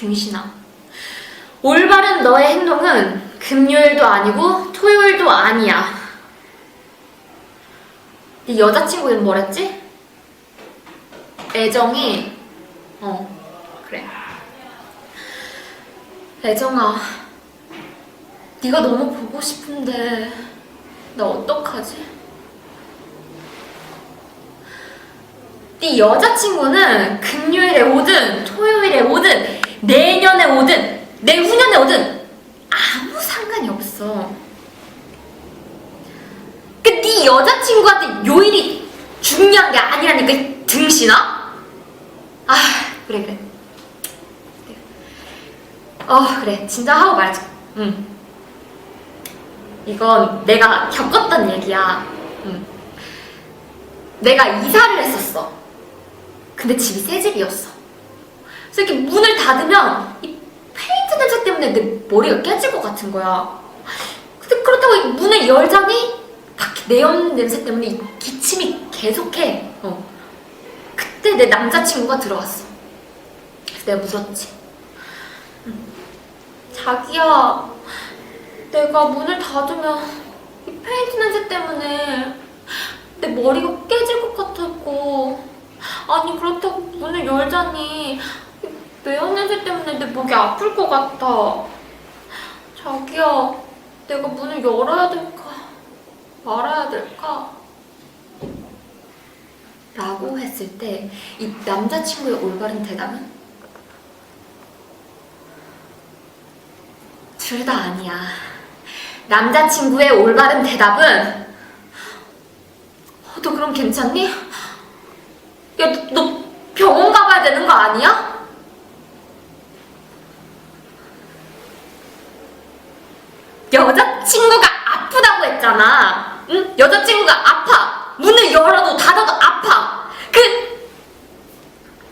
중신아. 올바른 너의 행동은 금요일도 아니고 토요일도 아니야. 네 여자친구 이름 뭐랬지? 애정이 어 그래. 애정아, 네가 너무 보고 싶은데 나 어떡하지? 네 여자친구는 금요일에 오든 토요일에 오든 내 후년에 오든 아무 상관이 없어. 그네 여자친구한테 요일이 중요한 게 아니라니까 이 등신아? 아 그래 그래. 어 그래 진짜 하고 말자. 응. 이건 내가 겪었던 얘기야. 응. 내가 이사를 했었어. 근데 집이 새 집이었어. 그래서 이렇게 문을 닫으면 때문에 내 머리가 깨질 것 같은 거야. 근데 그렇다고 이 문을 열자니 내연 냄새 때문에 이 기침이 계속해. 어. 그때 내 남자친구가 들어왔어. 그래서 내가 물었지. 응. 자기야, 내가 문을 닫으면 이 페인트 냄새 때문에 내 머리가 깨질 것 같았고 아니 그렇다고 문을 열자니 이 매연 냄새 때문에 내 목이 아플 것 같아. 자기야 내가 문을 열어야 될까? 말아야 될까? 라고 했을 때 이 남자친구의 올바른 대답은? 둘 다 아니야. 남자친구의 올바른 대답은? 어, 너 그럼 괜찮니? 야, 너, 너 병원 가봐야 되는 거 아니야? 여자친구가 아프다고 했잖아. 응? 여자친구가 아파. 문을 열어도 닫아도 아파. 그,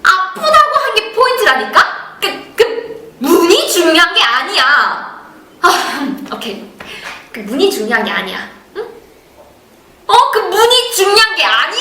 아프다고 한 게 포인트라니까? 그, 그, 문이 중요한 게 아니야. 아, 오케이. 그 문이 중요한 게 아니야. 응? 어, 그 문이 중요한 게 아니야.